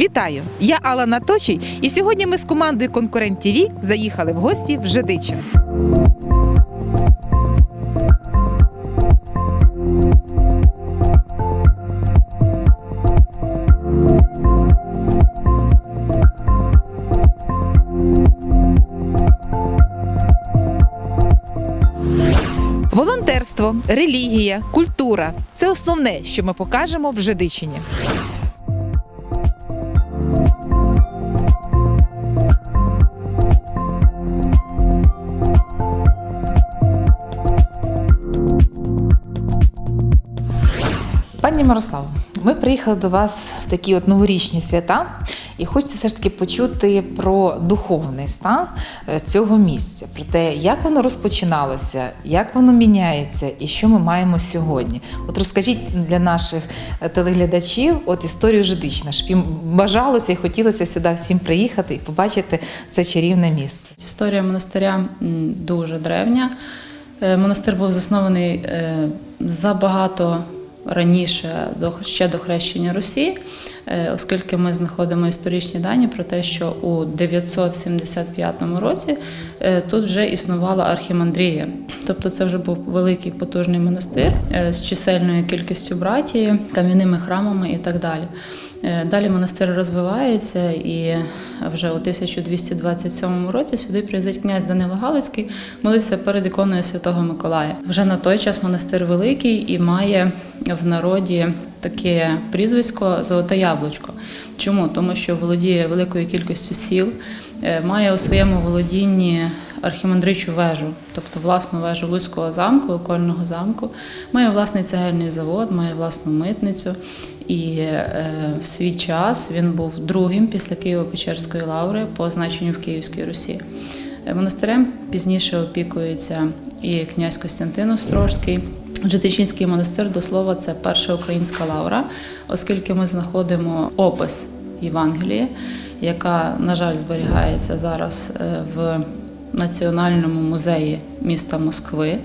Вітаю! Я Алла Наточій, і сьогодні ми з командою Конкурент ТВ заїхали в гості в Жидичин. Волонтерство, релігія, культура це основне, що ми покажемо в Жидичині. Пані Мирославо, ми приїхали до вас в такі от новорічні свята, і хочеться все ж таки почути про духовний стан е, цього місця, про те, як воно розпочиналося, як воно міняється і що ми маємо сьогодні. От розкажіть для наших е, телеглядачів от історію жидична, щоб їм бажалося і хотілося сюди всім приїхати і побачити це чарівне місце. Історія монастиря дуже древня. Е, Монастир був заснований забагато раніше, ще до хрещення Русі, е, оскільки ми знаходимо історичні дані про те, що у 975 році е, тут вже існувала архімандрія. Тобто це вже був великий потужний монастир е, з чисельною кількістю братії, кам'яними храмами і так далі. Е, Далі монастир розвивається і вже у 1227 році сюди приїздить князь Данило Галицький молитися перед іконою Святого Миколая. Вже на той час монастир великий і має в народі таке прізвисько Золоте яблучко. Чому? Тому що володіє великою кількістю сіл, е, має у своєму володінні архімандричу вежу, тобто власну вежу Луцького замку, окольного замку, має власний цегельний завод, має власну митницю. І е, в свій час він був другим після Києво-Печерської лаври по значенню в Київській Русі. Е, Монастирем пізніше опікується і князь Костянтин Острожський. Житичинський монастир, до слова, це перша українська лавра, оскільки ми знаходимо опис Євангелії, яка, на жаль, зберігається зараз е, в Національному музеї міста Москви.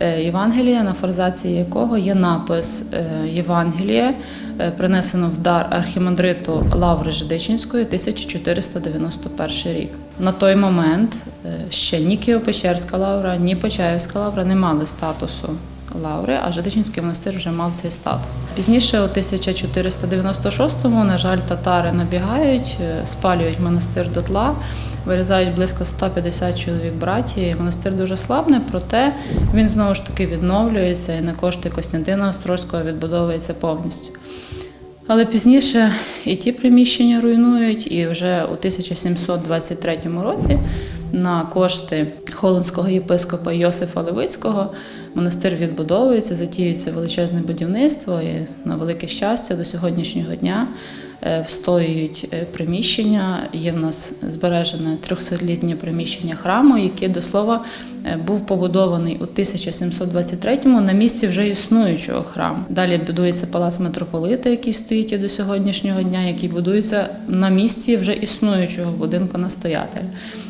Е, Євангелія, на форзації якого є напис Євангеліє, Євангелія, е, принесено в дар архімандриту Лаври Жидичинської 1491 рік. На той момент е, ще ні Києво-Печерська лавра, ні Почаївська лавра не мали статусу лаври, а Жидичинський монастир вже мав цей статус. Пізніше, у 1496-му, на жаль, татари набігають, е, спалюють монастир дотла, вирізають близько 150 чоловік братії. Монастир дуже слабне, проте він знову ж таки відновлюється і на кошти Костянтина Острозького відбудовується повністю. Але пізніше і ті приміщення руйнують, і вже у 1723 році на кошти холмського єпископа Йосифа Левицького монастир відбудовується, затіюється величезне будівництво, і на велике щастя до сьогоднішнього дня е, встоюють е, приміщення. Є в нас збережене 300-літнє приміщення храму, яке до слова е, був побудований у 1723-му на місці вже існуючого храму. Далі будується палац митрополита, який стоїть і до сьогоднішнього дня, який будується на місці вже існуючого будинку настоятеля.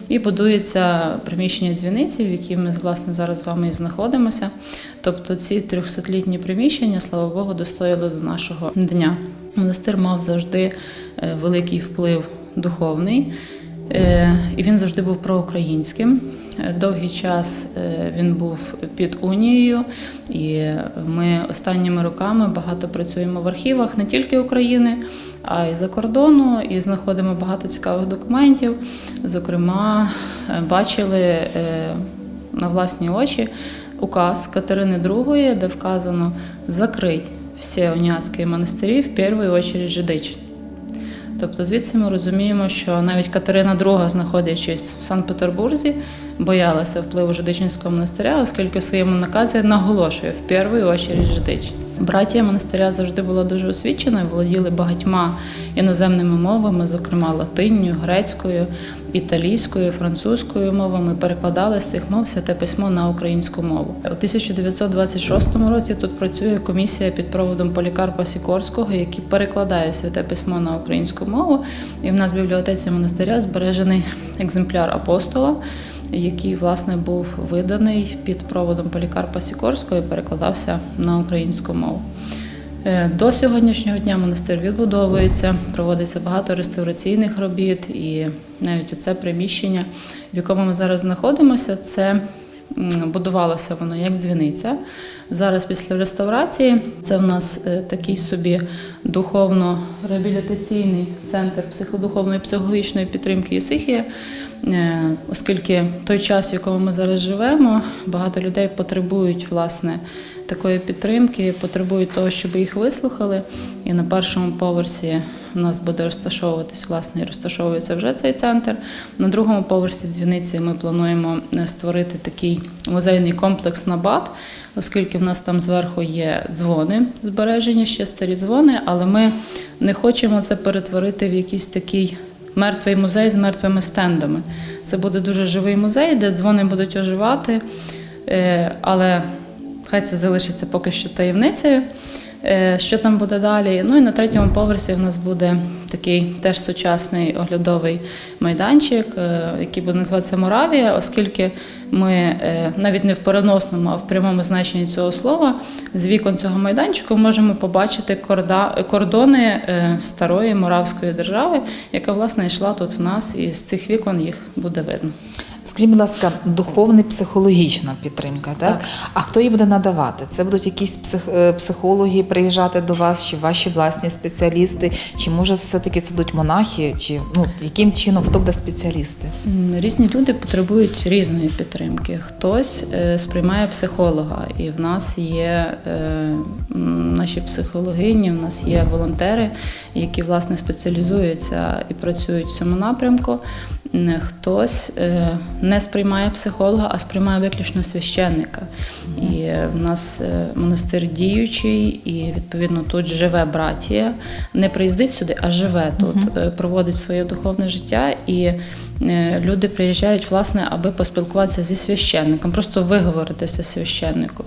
І будується приміщення дзвіниці, в якій ми власне зараз з вами і знаходимося. Тобто ці 300-літні приміщення, слава Богу, достояли до нашого дня. Монастир мав завжди е, великий вплив духовний. Е, І він завжди був проукраїнським. Довгий час е, він був під унією, і ми останніми роками багато працюємо в архівах не тільки України, а й за кордону, і знаходимо багато цікавих документів. Зокрема, е, бачили е, на власні очі указ Катерини II, де вказано закрити всі уніатські монастирі в першу чергу жидичні. Тобто звідси ми розуміємо, що навіть Катерина II, знаходячись в Санкт-Петербурзі, боялася впливу Жидичинського монастиря, оскільки в своєму наказі наголошує в першу чергу Жидич. Братія монастиря завжди була дуже освіченою, володіли багатьма іноземними мовами, зокрема латинню, грецькою, італійською, французькою мовами. Перекладали з цих мов святе письмо на українську мову. У 1926 році тут працює комісія під проводом Полікарпа Сікорського, який перекладає святе письмо на українську мову. І в нас в бібліотеці монастиря збережений екземпляр апостола який власне був виданий під проводом Полікарпа Сікорського і перекладався на українську мову. Е, До сьогоднішнього дня монастир відбудовується, проводиться багато реставраційних робіт, і навіть оце приміщення, в якому ми зараз знаходимося, це будувалося воно як дзвіниця. Зараз після реставрації це в нас е, такий собі духовно-реабілітаційний центр психодуховної психологічної підтримки Ісихія. Е, Оскільки той час, в якому ми зараз живемо, багато людей потребують власне такої підтримки, потребують того, щоб їх вислухали. І на першому поверсі у нас буде розташовуватись, власне, і розташовується вже цей центр. На другому поверсі дзвіниці ми плануємо е, створити такий музейний комплекс Набат, оскільки в нас там зверху є дзвони збережені, ще старі дзвони, але ми не хочемо це перетворити в якийсь такий мертвий музей з мертвими стендами. Це буде дуже живий музей, де дзвони будуть оживати, е, але хай це залишиться поки що таємницею. Е, Що там буде далі? Ну і на третьому поверсі в нас буде такий теж сучасний оглядовий майданчик, е, який буде називатися Моравія, оскільки ми е, навіть не в переносному, а в прямому значенні цього слова з вікон цього майданчику можемо побачити кордони старої моравської держави, яка власне йшла тут в нас, і з цих вікон їх буде видно. Скажіть, будь ласка, духовна психологічна підтримка, так? Так. А хто її буде надавати? Це будуть якісь псих, е, психологи приїжджати до вас, чи ваші власні спеціалісти, чи може все-таки це будуть монахи, чи ну яким чином хто буде спеціалісти? Різні люди потребують різної підтримки. Хтось е, сприймає психолога, і в нас є е, наші психологині, в нас є волонтери, які власне спеціалізуються і працюють в цьому напрямку. Хтось е, не сприймає психолога, а сприймає виключно священника. І е, в нас е, монастир діючий, і відповідно тут живе братія. Не приїздить сюди, а живе тут, проводить своє духовне життя. І люди приїжджають, власне, аби поспілкуватися зі священником, просто виговоритися священнику.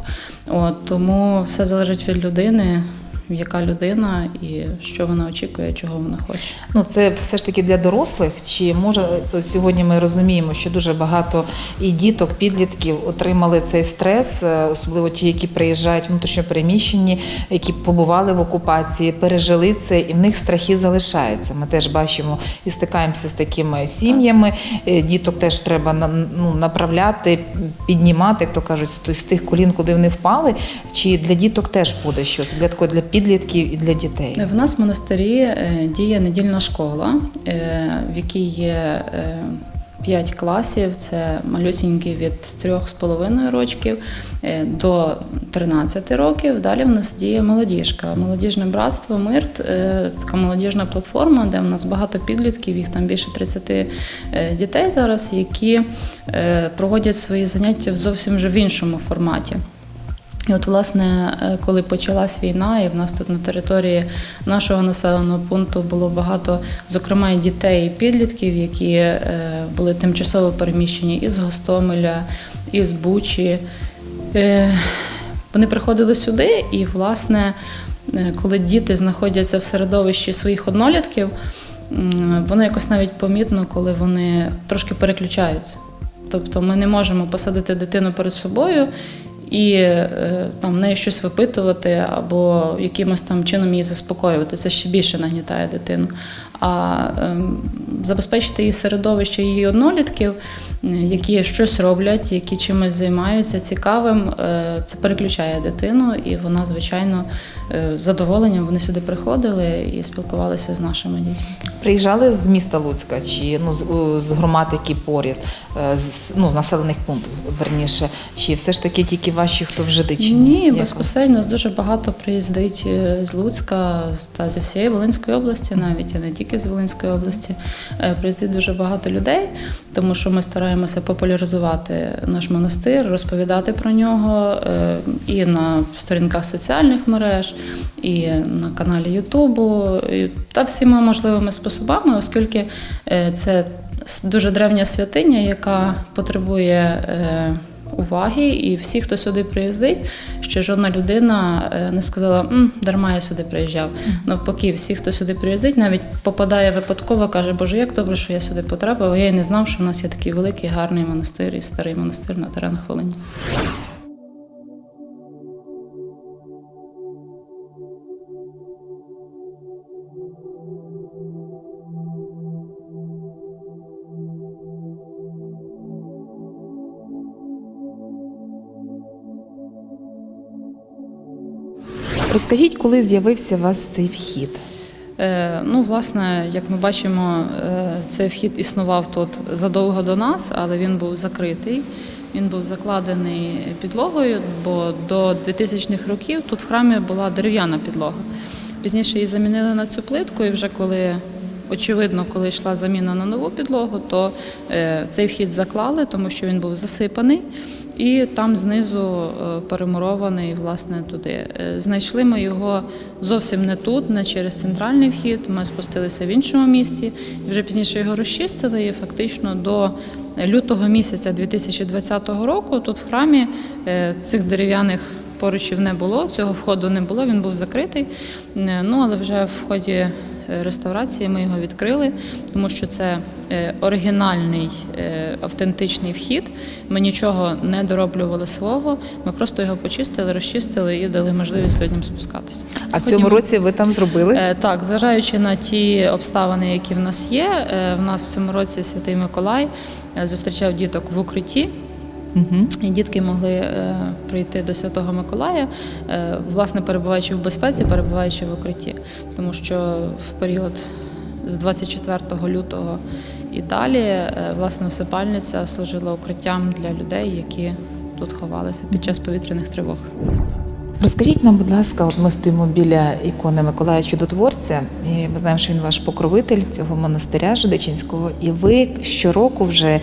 От, тому все залежить від людини, яка людина і що вона очікує, чого вона хоче. Ну, це все ж таки для дорослих. Чи може е, сьогодні ми розуміємо, що дуже багато і діток, підлітків отримали цей стрес, е, особливо ті, які приїжджають внутрішньо переміщені, які побували в окупації, пережили це, і в них страхи залишаються. Ми теж бачимо і стикаємося з такими сім'ями. Е, Діток теж треба ну, направляти, піднімати, як то кажуть, з тих колін, куди вони впали. Чи для діток теж буде щось для такого для підлітків і для дітей? В нас в монастирі е, діє недільна школа, е, в якій є е, п'ять класів. Це малюсінькі від 3,5 років до 13 років. Далі в нас діє молодіжка. Молодіжне братство Мирт, така молодіжна платформа, де в нас багато підлітків, їх там більше 30 е, дітей зараз, які проводять свої заняття зовсім вже в іншому форматі. І от, власне, е, коли почалась війна, і в нас тут на території нашого населеного пункту було багато, зокрема, і дітей і підлітків, які е, були тимчасово переміщені із Гостомеля, із Бучі. Е, Вони приходили сюди, і, власне, коли діти знаходяться в середовищі своїх однолітків, воно якось навіть помітно, коли вони трошки переключаються. Тобто ми не можемо посадити дитину перед собою і е, там в неї щось випитувати або якимось там чином її заспокоювати. Це ще більше нагнітає дитину. А ем, забезпечити її середовище її однолітків, які щось роблять, які чимось займаються цікавим, е, це переключає дитину, і вона, звичайно, е, з задоволенням вони сюди приходили і спілкувалися з нашими дітьми. Приїжджали з міста Луцька чи ну з, громад, які поряд, е, з ну з населених пунктів, верніше, чи все ж таки тільки ваші, хто в Жидичині? Ні, Як безпосередньо нас дуже багато приїздить з Луцька та зі всієї Волинської області, навіть а не тільки з Волинської області. Е, Приїздить дуже багато людей, тому що ми стараємося популяризувати наш монастир, розповідати про нього е, і на сторінках соціальних мереж, і на каналі Ютубу, та всіма можливими способами, оскільки е, це дуже древня святиня, яка потребує. Уваги, і всі, хто сюди приїздить, ще жодна людина е, не сказала, «М, дарма я сюди приїжджав. Навпаки, всі, хто сюди приїздить, навіть попадає випадково, каже, Боже, як добре, що я сюди потрапив. Я й не знав, що в нас є такий великий гарний монастир і старий монастир на теренах Волині. Розкажіть, коли з'явився у вас цей вхід? Е, Ну, власне, як ми бачимо, е, цей вхід існував тут задовго до нас, але він був закритий. Він був закладений підлогою, бо до 2000-х років тут в храмі була дерев'яна підлога. Пізніше її замінили на цю плитку, і вже коли очевидно, коли йшла заміна на нову підлогу, то е, цей вхід заклали, тому що він був засипаний, і там знизу е, перемурований власне туди. Е, Знайшли ми його зовсім не тут, не через центральний вхід. Ми спустилися в іншому місці, вже пізніше його розчистили. І фактично до лютого місяця 2020 року тут в храмі цих дерев'яних поручів не було, цього входу не було, він був закритий. Ну але вже в ході реставрації ми його відкрили, тому що це е, оригінальний е, автентичний вхід. Ми нічого не дороблювали свого. Ми просто його почистили, розчистили і дали можливість людям спускатися. А в цьому році ви там зробили? Е, Так, зважаючи на ті обставини, які в нас є, в нас в цьому році Святий Миколай зустрічав діток в укритті. І дітки могли е, прийти до Святого Миколая, е, власне, перебуваючи в безпеці, перебуваючи в укритті. Тому що в період з 24 лютого і далі, е, власне, усипальниця служила укриттям для людей, які тут ховалися під час повітряних тривог. Розкажіть нам, будь ласка, от ми стоїмо біля ікони Миколая Чудотворця, і ми знаємо, що він ваш покровитель цього монастиря Жидичинського. І ви щороку вже,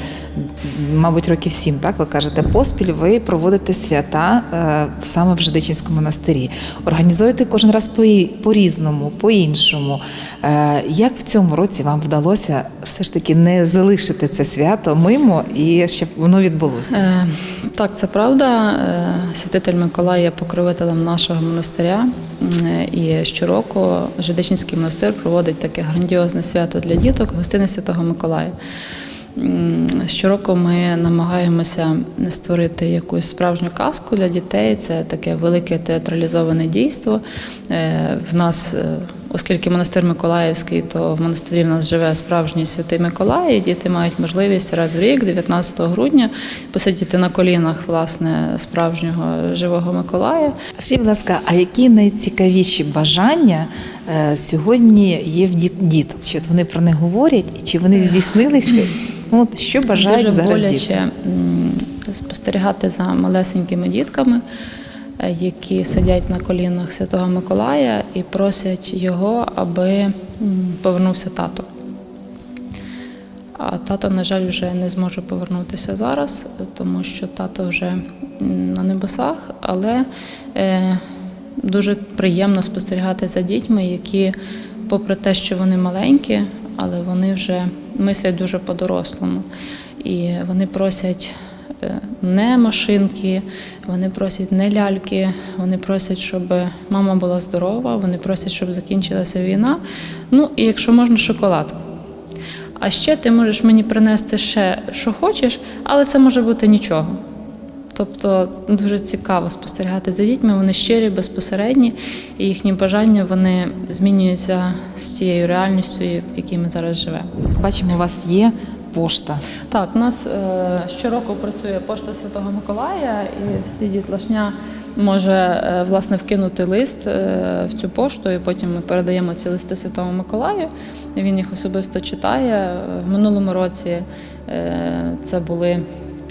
мабуть, років сім, так ви кажете, поспіль ви проводите свята е, саме в Жидичинському монастирі. Організуєте кожен раз по- по-різному, по-іншому. Е, як в цьому році вам вдалося все ж таки не залишити це свято мимо і щоб воно відбулося? Е, Так, це правда. Е, Святитель Миколай є покровителем нашого монастиря. І щороку Жидичинський монастир проводить таке грандіозне свято для діток гостини Святого Миколая. Щороку ми намагаємося створити якусь справжню казку для дітей. Це таке велике театралізоване дійство. Е, В нас, е, оскільки монастир Миколаївський, то в монастирі в нас живе справжній святий Миколай, і діти мають можливість раз в рік, 19 грудня, посидіти на колінах власне справжнього живого Миколая. Скажіть, будь ласка, а які найцікавіші бажання е, сьогодні є в діток? Чи от вони про них говорять, чи вони здійснилися? Ну, от що бажають Дуже зараз боляче діти? спостерігати за малесенькими дітками, які сидять на колінах Святого Миколая і просять його, аби повернувся тато. А тато, на жаль, вже не зможе повернутися зараз, тому що тато вже на небесах, але е, дуже приємно спостерігати за дітьми, які, попри те, що вони маленькі, але вони вже мислять дуже по-дорослому. І вони просять е, не машинки, вони просять не ляльки, вони просять, щоб мама була здорова, вони просять, щоб закінчилася війна. Ну і якщо можна, шоколадку. А ще ти можеш мені принести ще, що хочеш, але це може бути нічого. Тобто дуже цікаво спостерігати за дітьми, вони щирі, безпосередні, і їхні бажання вони змінюються з тією реальністю, в якій ми зараз живемо. Бачимо, у вас є пошта. Так, у нас е, щороку працює пошта Святого Миколая, і всі дітлашня може е, власне вкинути лист е, в цю пошту, і потім ми передаємо ці листи Святому Миколаю. Він їх особисто читає. В минулому році е, це були.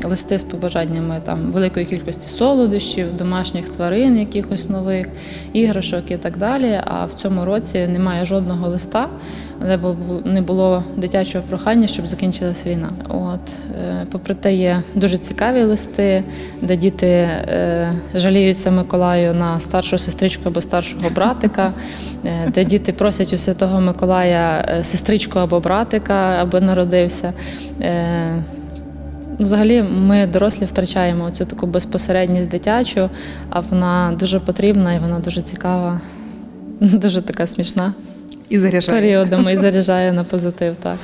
Листи з побажаннями там великої кількості солодощів, домашніх тварин, якихось нових іграшок і так далі. А в цьому році немає жодного листа, де не було дитячого прохання, щоб закінчилась війна. От, е, попри те, є дуже цікаві листи, де діти е, жаліються Миколаю на старшу сестричку або старшого братика, е, де діти просять у Святого Миколая сестричку або братика, аби народився. Взагалі, ми дорослі втрачаємо цю таку безпосередність дитячу, а вона дуже потрібна і вона дуже цікава, дуже така смішна І заряджає. періодами і заряджає на позитив. Так.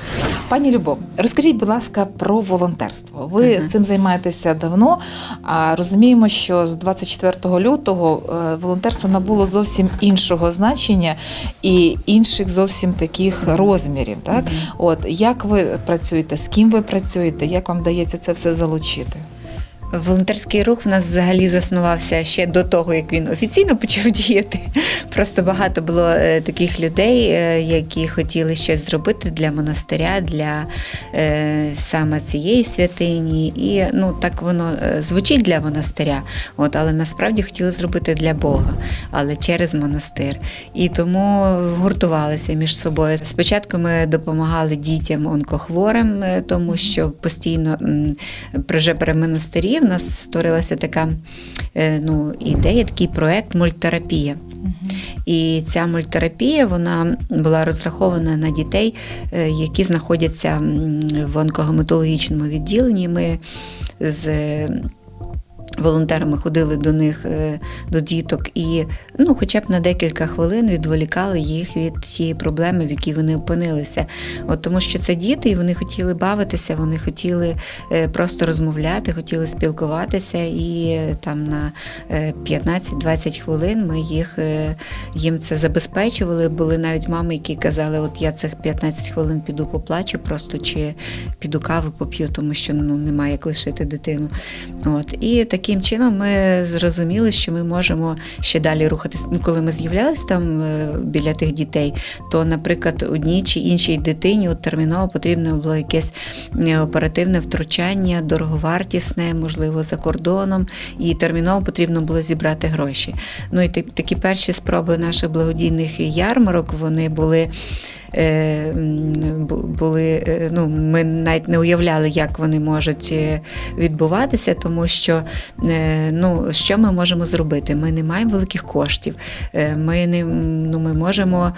Пані Любов, розкажіть, будь ласка, про волонтерство. Ви цим займаєтеся давно. А розуміємо, що з 24 лютого е, волонтерство набуло зовсім іншого значення і інших зовсім таких розмірів. Так, от як ви працюєте, з ким ви працюєте, як вам вдається це все залучити? Волонтерський рух в нас взагалі заснувався ще до того, як він офіційно почав діяти. Просто багато було е, таких людей, е, які хотіли щось зробити для монастиря, для е, саме цієї святині. І ну так воно звучить для монастиря, от, але насправді хотіли зробити для Бога, але через монастир. І тому гуртувалися між собою. Спочатку ми допомагали дітям онкохворим, тому що постійно вже при монастирі в нас створилася така е, ну, ідея, такий проект мульттерапія. І ця мульттерапія вона була розрахована на дітей, е, які знаходяться в онкогематологічному відділенні. Ми з волонтерами ходили до них, е, до діток, і ну, хоча б на декілька хвилин відволікали їх від тієї проблеми, в якій вони опинилися. От тому що це діти, і вони хотіли бавитися, вони хотіли е, просто розмовляти, хотіли спілкуватися, і е, там на е, 15-20 хвилин ми їх їм це забезпечували. Були навіть мами, які казали, от я цих 15 хвилин піду поплачу, просто чи піду каву поп'ю, тому що ну немає як лишити дитину. От і таким чином ми зрозуміли, що ми можемо ще далі рухатись. Ну, коли ми з'являлися там е, біля тих дітей, то, наприклад, одній чи іншій дитині от терміново потрібно було якесь е, оперативне втручання, дороговартісне, можливо, за кордоном, і терміново потрібно було зібрати гроші. Ну і такі перші спроби наших благодійних ярмарок вони були. Е, були, е, ну, ми навіть не уявляли, як вони можуть е, відбуватися, тому що ну, що ми можемо зробити? Ми не маємо великих коштів. Ми не ну, ми можемо,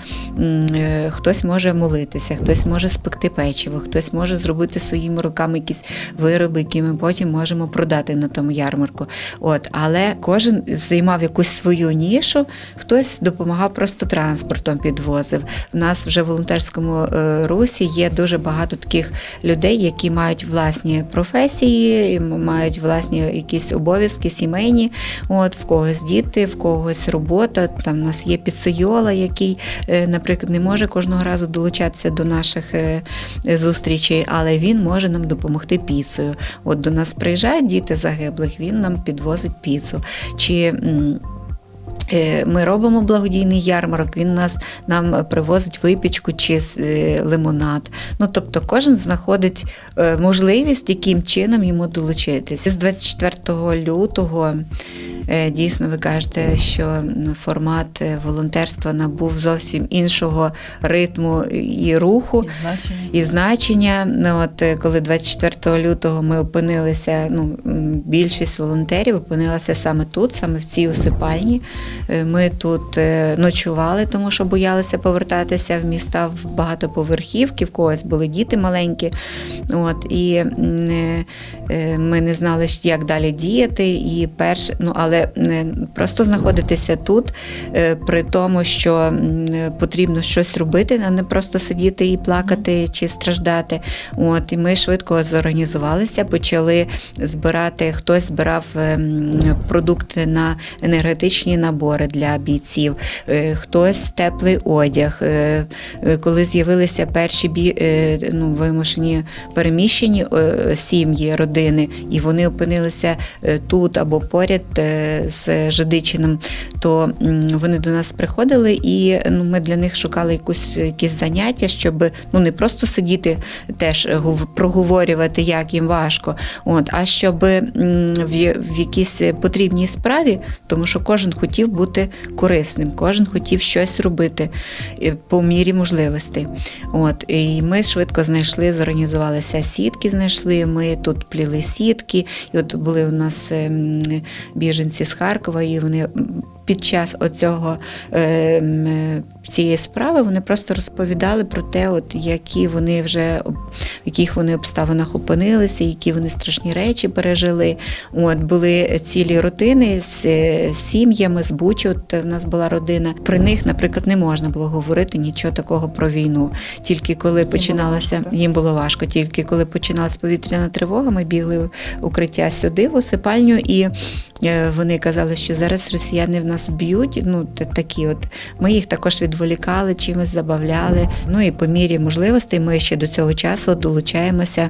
хтось може молитися, хтось може спекти печиво, хтось може зробити своїми руками якісь вироби, які ми потім можемо продати на тому ярмарку. От, але кожен займав якусь свою нішу, хтось допомагав просто транспортом підвозив. У нас вже в волонтерському е, русі є дуже багато таких людей, які мають власні професії, мають власні якісь обов'язки сімейні. От в когось діти, в когось робота. Там у нас є піцейола, який, е, наприклад, не може кожного разу долучатися до наших е, зустрічей, але він може нам допомогти піцею. От до нас приїжджають діти загиблих, він нам підвозить піцу. Чи Ми робимо благодійний ярмарок, він нас нам привозить випічку чи е, лимонад. Ну тобто кожен знаходить е, можливість, яким чином йому долучитися. З 24 лютого е, дійсно ви кажете, що формат е, волонтерства набув зовсім іншого ритму і руху Значення. і значення. Ну, от е, коли 24 лютого ми опинилися, ну більшість волонтерів опинилася саме тут, саме в цій усипальні. Е, Ми тут е, ночували, тому що боялися повертатися в міста в багатоповерхівки, в когось були діти маленькі. От, і е, ми не знали, як далі діяти. І перше, ну але просто знаходитися тут, при тому, що потрібно щось робити, а не просто сидіти і плакати чи страждати. От, і ми швидко зорганізувалися, почали збирати. Хтось збирав ем, продукти на енергетичні набори для бійців, е, хтось теплий одяг. Е, е, Коли з'явилися перші бі, ну, вимушені переміщені сім'ї, родини, і вони опинилися тут або поряд з Жидичином, то вони до нас приходили, і ну, ми для них шукали якусь, якісь заняття, щоб ну, не просто сидіти теж проговорювати, як їм важко, от, а щоб в якійсь потрібній справі, тому що кожен хотів бути корисним, кожен хотів щось робити е, по мірі можливостей. От, і ми швидко знайшли, зорганізувалися сітки, знайшли. Ми тут пліли сітки, і от були у нас ем, біженці з Харкова, і вони під час оцього ем, е, цієї справи вони просто розповідали про те, от які вони вже в яких вони обставинах опинилися, які вони страшні речі пережили. От були цілі родини з е, сім'ями, з Бучі. От в нас була родина. При них, наприклад, не можна було говорити нічого такого про війну. Тільки коли починалася, важко, їм було важко. Тільки коли починалася повітряна тривога, ми бігли укриття сюди, в усипальню, і е, вони казали, що зараз росіяни в нас б'ють. Ну такі, от ми їх також відволікали, чимось забавляли. Ну і по мірі можливостей ми ще до цього часу долучаємося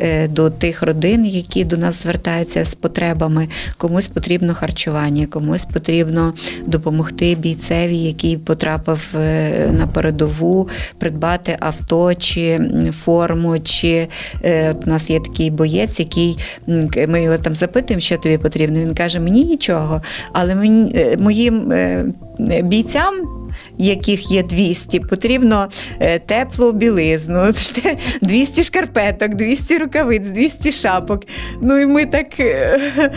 е, до тих родин, які до нас звертаються з потребами. Комусь потрібно харчування, комусь потрібно допомогти бійцеві, який потрапив е, на передову, придбати авто чи форму. Чи е, от у нас є такий боєць, який ми його там запитуємо, що тобі потрібно. Він каже: мені нічого, але мені е, моїм е, бійцям. Яких є 200, потрібно е, теплу білизну, 200 шкарпеток, 200 рукавиць, 200 шапок. Ну і ми так е,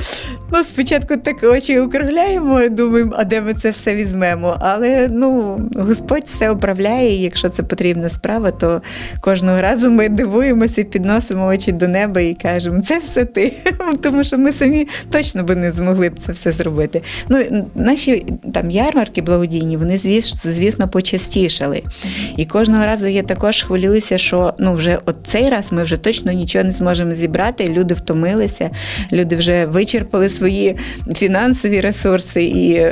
ну, спочатку так очі округляємо, думаємо, а де ми це все візьмемо. Але ну, Господь все управляє, і якщо це потрібна справа, то кожного разу ми дивуємося і підносимо очі до неба і кажемо, це все ти. Тому що ми самі точно би не змогли б це все зробити. Ну, наші там ярмарки благодійні, вони звісно, звісно почастішали. І кожного разу я також хвилююся, що ну вже от цей раз ми вже точно нічого не зможемо зібрати. Люди втомилися, люди вже вичерпали свої фінансові ресурси і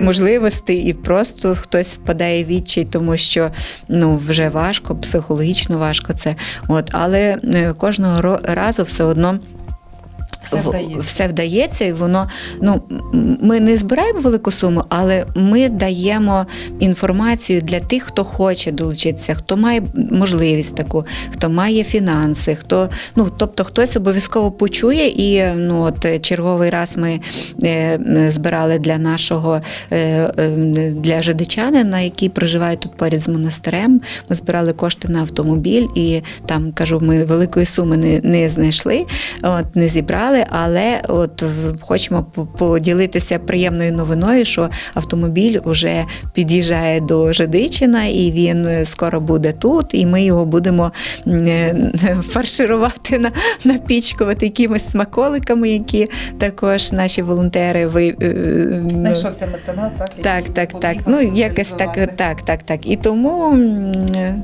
Можливості. можливості, і просто хтось впадає в відчай, тому що ну вже важко, психологічно важко це. От, але е, кожного разу все одно. Все вдається. все вдається, і воно ну ми не збираємо велику суму, але ми даємо інформацію для тих, хто хоче долучитися, хто має можливість таку, хто має фінанси, хто ну тобто хтось обов'язково почує. І ну от черговий раз ми е, збирали для нашого е, е, для жидичанина, який проживає тут поряд з монастирем. Ми збирали кошти на автомобіль, і там кажу, ми великої суми не, не знайшли, от не зібрали, але от хочемо поділитися приємною новиною, що автомобіль вже під'їжджає до Жидичина, і він е, скоро буде тут, і ми його будемо е, фарширувати, на, напічкувати якимись смаколиками, які також наші волонтери ви. е, Знайшовся меценат, так? так, так, так. Ну якось так, так, так, так. І тому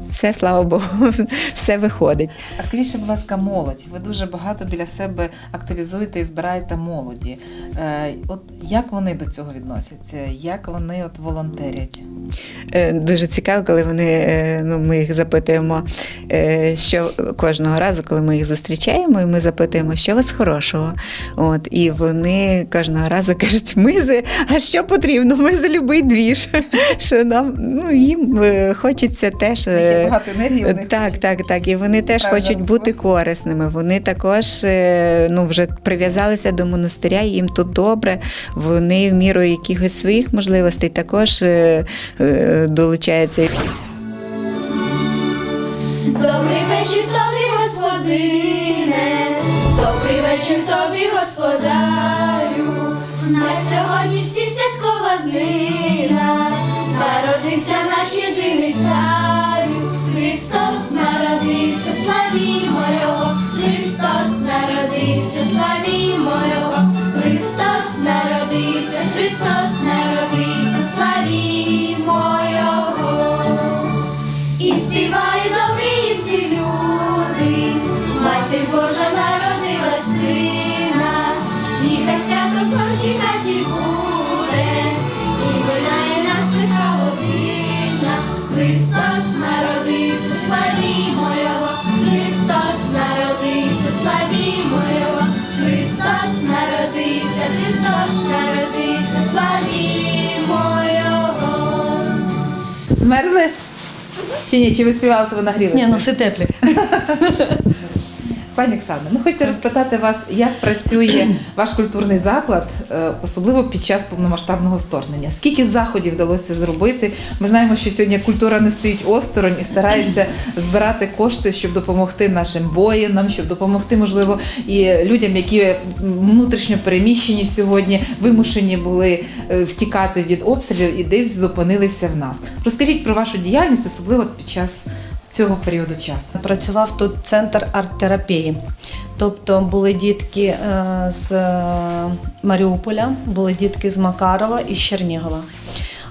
все, слава Богу, все виходить. А скажіть, будь ласка, молодь. Ви дуже багато біля себе активізуєте і збираєте молоді. Е, от як вони до цього відносяться? Як вони от волонтерять? Е, Дуже цікаво, коли вони е, ну, ми їх запитуємо, що кожного разу, коли ми їх зустрічаємо, і ми запитуємо, що у вас хорошого. От, і вони кожного разу кажуть, ми за а що потрібно? Ми за любий двіж. Що нам ну, їм хочеться теж. Є багато енергії, Так, так, так. І вони теж хочуть бути корисними. Вони також ну, вже прив'язалися до монастиря, їм тут добре. Вони в міру якихось своїх можливостей також е, е, долучаються. Добрий вечір тобі, господине, добрий вечір тобі, господарю. На сьогодні всі святкова днина, народився наш єдиний царю. Христос народився, славімо Його, Христос народився, славімо Його, Христос народився, Христос народився, славімо Його. І співають добрі всі люди, Матір Божа народила сина, і хай свято в кожній хаті буде, Змерзли? Чи ні? Чи ви співали, то ви нагрілися? Ні, ну все теплі. Пані Оксано, ну хочеться розпитати вас, як працює ваш культурний заклад, е, особливо під час повномасштабного вторгнення. Скільки заходів вдалося зробити? Ми знаємо, що сьогодні культура не стоїть осторонь і старається збирати кошти, щоб допомогти нашим воїнам, щоб допомогти, можливо, і людям, які внутрішньо переміщені сьогодні, вимушені були е, втікати від обстрілів і десь зупинилися в нас. Розкажіть про вашу діяльність, особливо під час цього періоду часу. Працював тут центр арт-терапії. Тобто були дітки е, з е, Маріуполя, були дітки з Макарова і з Чернігова.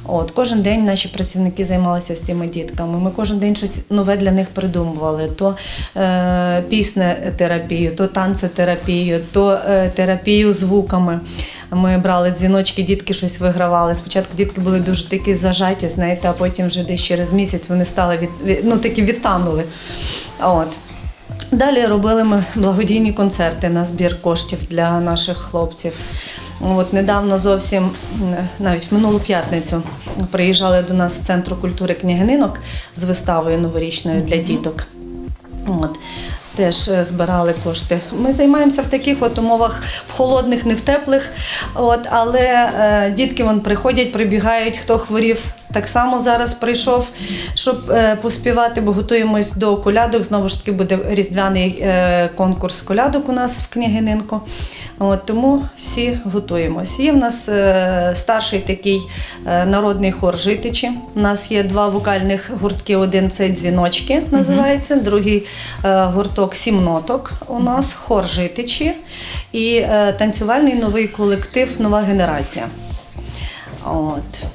От кожен день наші працівники займалися з цими дітками. Ми кожен день щось нове для них придумували: то е, пісне терапію, то танцетерапію, то е, терапію звуками. Ми брали дзвіночки, дітки щось вигравали. Спочатку дітки були дуже такі зажаті, знаєте, а потім вже десь через місяць вони стали від, від ну такі відтанули. От. Далі робили ми благодійні концерти на збір коштів для наших хлопців. От недавно зовсім навіть в минулу п'ятницю приїжджали до нас з центру культури княгининок з виставою новорічною для діток. От. Теж е, збирали кошти. Ми займаємося в таких от умовах, в холодних, не в теплих. От, але е, дітки вон приходять, прибігають, хто хворів. Так само зараз прийшов, щоб е, поспівати, бо готуємось до колядок. Знову ж таки буде різдвяний е, конкурс колядок у нас в княгининку. От, тому всі готуємось. Є в нас е, старший такий народний хор житичі. У нас є два вокальних гуртки. Один це дзвіночки називається, другий гурток сім ноток. У нас хор житичі і танцювальний новий колектив Нова генерація. От.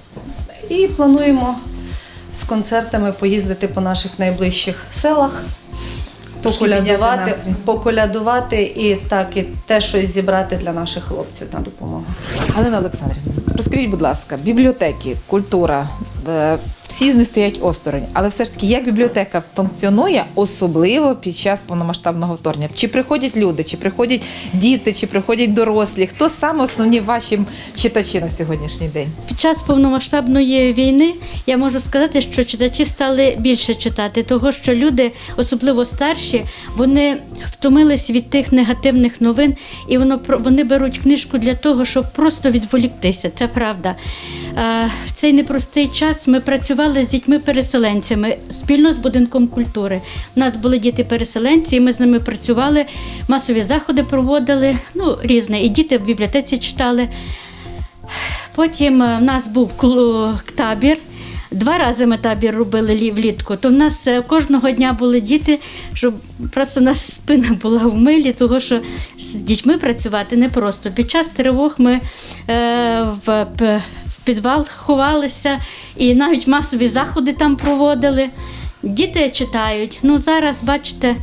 І плануємо з концертами поїздити по наших найближчих селах. покулядувати, покулядувати Поколядувати, поколядувати і так, і те щось зібрати для наших хлопців на допомогу. Галина Олександрівна, розкажіть, будь ласка, бібліотеки, культура, е, всі них стоять осторонь, але все ж таки, як бібліотека функціонує, особливо під час повномасштабного вторгнення? Чи приходять люди, чи приходять діти, чи приходять дорослі? Хто саме основні ваші читачі на сьогоднішній день? Під час повномасштабної війни я можу сказати, що читачі стали більше читати, того що люди, особливо старші, вони втомились від тих негативних новин, і воно вони беруть книжку для того, щоб просто відволіктися. Це правда. Е, В цей непростий час ми працювали з дітьми-переселенцями спільно з будинком культури. У нас були діти-переселенці, і ми з ними працювали, масові заходи проводили, ну різне. І діти в бібліотеці читали. Потім е, в нас був клу- табір. Два рази ми табір робили лі- влітку. То в нас е, кожного дня були діти, щоб просто у нас спина була в милі, того що з дітьми працювати непросто. Під час тривог ми е, в, підвал ховалися і навіть масові заходи там проводили. Діти читають. Ну зараз, бачите,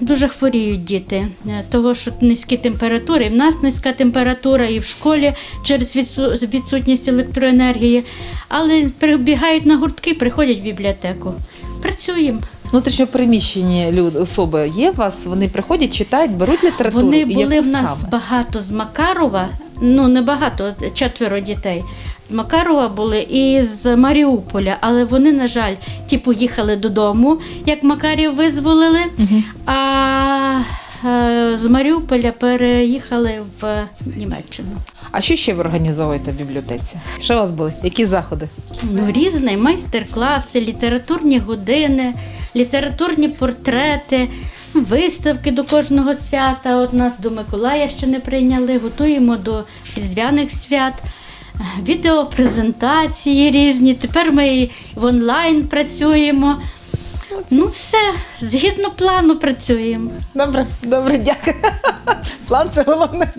дуже хворіють діти, е, того що низькі температури. І в нас низька температура, і в школі через відсу- відсутність електроенергії. Але прибігають на гуртки, приходять в бібліотеку. Працюємо. Внутрішньо переміщені люди, особи є у вас? Вони приходять, читають, беруть літературу. Вони були в нас саме? багато з Макарова. Ну не багато, четверо дітей. З Макарова були і з Маріуполя, але вони, на жаль, ті поїхали додому, як Макарів визволили. А е, з Маріуполя переїхали в Німеччину. А що ще ви організовуєте в бібліотеці? Що у вас були? Які заходи? Ну, різні майстер-класи, літературні години, літературні портрети, виставки до кожного свята. От нас до Миколая ще не прийняли, готуємо до різдвяних свят. Відеопрезентації різні. Тепер ми в онлайн працюємо. Ну, все, згідно плану працюємо. Добре, добре, дякую. План це головне.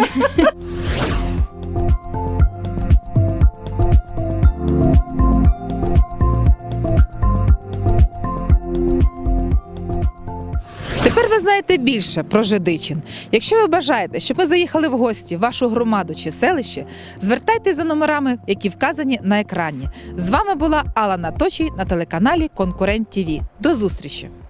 Знаєте більше про Жидичин. Якщо ви бажаєте, щоб ми заїхали в гості в вашу громаду чи селище, звертайтеся за номерами, які вказані на екрані. З вами була Алла Наточій на телеканалі Конкурент ТІВІ. До зустрічі!